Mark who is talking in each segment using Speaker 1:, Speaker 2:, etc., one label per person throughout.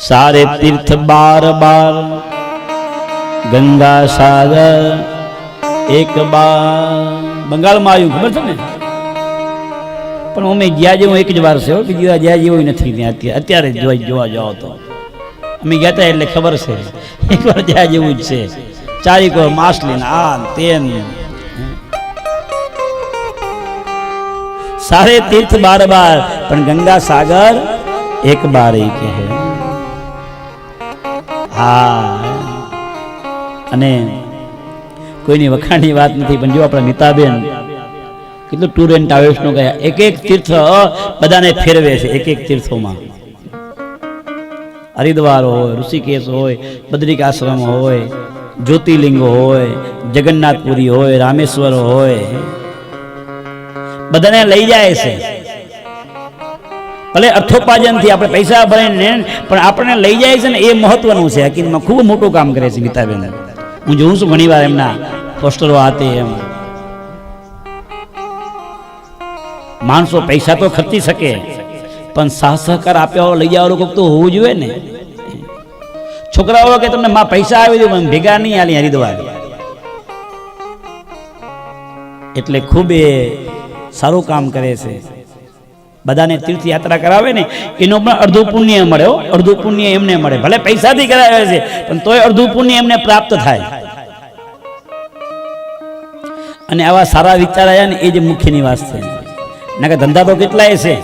Speaker 1: સારે તીર્થ બાર બાર ગંગા સાગર એક બાર બંગાળમાં આવ્યું, ખબર છે ને? પણ અમે ગયા જેવું એક જ વાર છે બીજી વાર ગયા જેવું નથી ત્યાં અત્યારે. અત્યારે જોવા જાઓ તો. અમે ગયા હતા એટલે ખબર છે. એક વાર ગયા જેવું જ છે. ચારેક વાર માસ લઈને આ ને તે સારે તીર્થ બાર બાર, પણ ગંગા સાગર એક બાર એ કહે. હા. અને કોઈની વખાણની વાત નથી, પણ જો આપણા મિતાબેન કેટલું ટૂર એન્ડ ટ્રાવેલ્સનું ગયા એક એક તીર્થ બધાને ફેરવે છે એક એક તીર્થોમાં. હરિદ્વાર હોય, ઋષિકેશ હોય, બદ્રિક આશ્રમ હોય, જ્યોતિર્લિંગ હોય, જગન્નાથપુરી હોય, રામેશ્વર હોય, બધાને લઈ જાય છે. ભલે અર્થોપાર્જનથી આપણે પૈસા ભરીને પણ આપણને લઈ જાય છે ને એ મહત્વનું છે. હકીકતમાં ખૂબ મોટું કામ કરે છે ગીતાબેન. હું જોઉં છું ઘણીવાર એમના પોસ્ટરો આતે એમ. માણસો પૈસા તો ખર્ચી શકે, પણ સાહ સહકાર આપ્યા લઈ જવા લોકો તો હોવું જોઈએ ને. છોકરાઓ કે તમને માં પૈસા આવી દઉં, પણ ભેગા નહીં આલી હરિદ્વાર. એટલે ખૂબ એ સારું કામ કરે છે. બધાને તીર્થયાત્રા કરાવે ને, એનો પણ અડધું પુણ્ય મળે અડધું પુણ્ય એમને મળે, ભલે પૈસાથી કરાવે છે, પણ તોય અડધું પુણ્ય એમને પ્રાપ્ત થાય. અને આવા સારા વિચાર આવ્યા ને, એ જ મુખ્ય નિવાસ છે. ના ધંધા તો કેટલાય છે.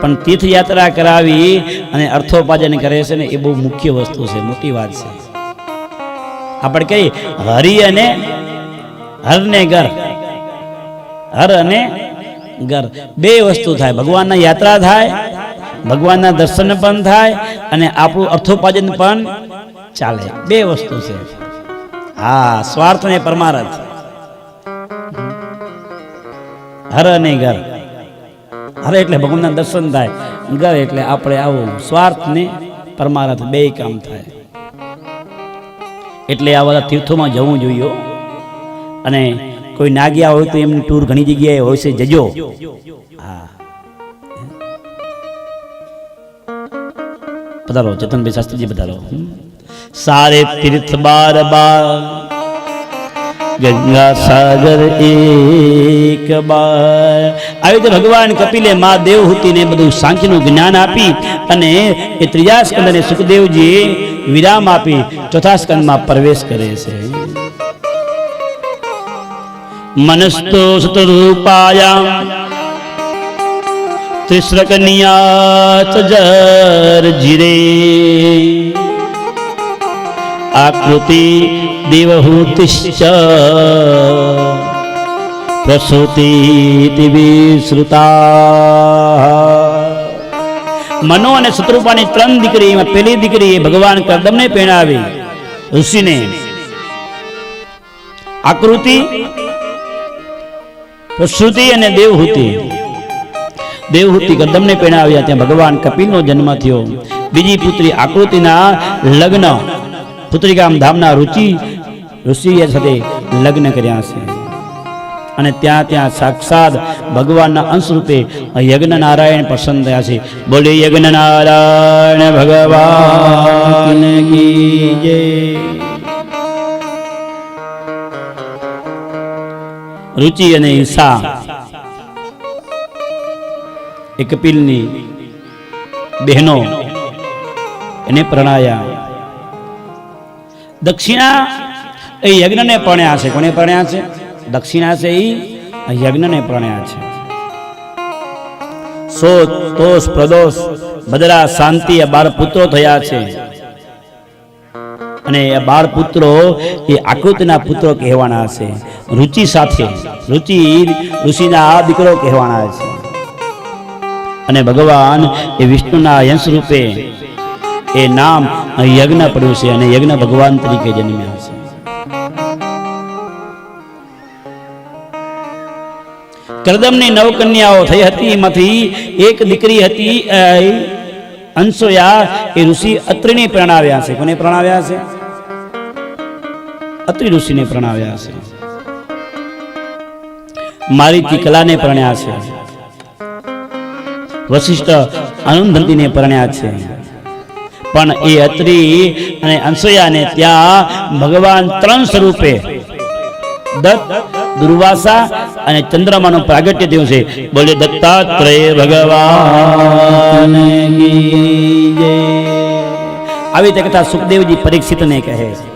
Speaker 1: પણ તીર્થયાત્રા કરાવી અને અર્થોપાર્જન કરે છે ને, એ બહુ મુખ્ય વસ્તુ છે, મોટી વાત છે. આપણે કહીએ, હરિ અને હરને ઘર. હર અને ઘર. બે વસ્તુ થાય. ભગવાનના યાત્રા થાય, ભગવાનના દર્શન પણ થાય અને આપણું અર્થોપાર્જન પણ ચાલે. બે વસ્તુ છે. હા, સ્વાર્થ ને પરમાર્થ. હર અને ઘર. હર એટલે ભગવાનના દર્શન થાય. ઘર એટલે આપણે આવું સ્વાર્થ ને પરમારથ બે કામ થાય. એટલે આ બધા તીર્થોમાં જવું જોઈએ અને કોઈ ના ગયા હોય તો એમની ટૂર ઘણી જગ્યાએ હોય છે, જજો. પધારો જતનભાઈ શાસ્ત્રીજી પધારો સારે તીર્થ બાર બાર, ગંગા સાગર એક બાર. આવી રીતે ભગવાન કપિલે મા દેવહૂતિને બધું સાંખ્યનું જ્ઞાન આપી અને એ ત્રીજા સ્કંદને સુખદેવજી વિરામ આપી ચોથા સ્કંદમાં પ્રવેશ કરે છે. મનસ્તો જર જીરે આકૃતિ દેવહૂતિશ્ચ પ્રસૂતિ વિશ્રુતા મનો અને શત્રુપાની ત્રણ દીકરી પેલી દીકરી ભગવાન કરદમને પહેણાવી ઋષિને આકૃતિ પ્રસૂતિ અને દેવહૂતિ. દેવહૂતિ કદમને પહેણાવ્યા ત્યાં ભગવાન કપિલનો જન્મ થયો. બીજી પુત્રી આકૃતિના લગ્ન. પુત્રિકામ ધામના રુચિ ઋષિએ સાથે લગ્ન કર્યા છે. અને ત્યાં ત્યાં સાક્ષાત ભગવાનના અંશ રૂપે યજ્ઞ નારાયણ પ્રસન્ન થયા છે. બોલે યજ્ઞ નારાયણ ભગવાન કી રુચિ અને ઈશા એ કપિલની બહેનો એને પ્રણાયા. દક્ષિણા એ યજ્ઞને પ્રણ્યા છે. કોને પ્રણ્યા છે? દક્ષિણા છે એ યજ્ઞને પ્રણ્યા છે. સો તોષ પ્રદોષ, બદરા શાંતિ બાર પુત્રો થયા છે. અને એ બાળ પુત્રો એ આકૃતિના પુત્રો કહેવાના છે. રુચિ સાથે, રુચિ ઋષિના દીકરો કહેવાના છે. અને ભગવાન એ વિષ્ણુના યંશ રૂપે એ નામ યજ્ઞ પડ્યું છે અને યજ્ઞ ભગવાન તરીકે જન્મ્યા છે. કરદમની નવ કન્યાઓ થઈ હતી, એમાંથી એક દીકરી હતી અંશોયા, એ ઋષિ અત્રિને પ્રણાવ્યા છે. કોને પ્રણાવ્યા છે? અત્રિ ઋષિને પ્રણાવ્યા છે. મારી કલાને પ્રણ્યા છે. વશિષ્ઠ અનુધંતીને પ્રણ્યા છે. પણ એ અત્રિ અને અંસયાને ત્યાં ભગવાન ત્રણ સ્વરૂપે દત્ત, દુર્વાસા અને ચંદ્રમાનો પ્રાગટ્ય થયું છે. બોલે દત્તાત્રેય ભગવાન આવી તે કથા સુખદેવજી પરીક્ષિતને કહે છે.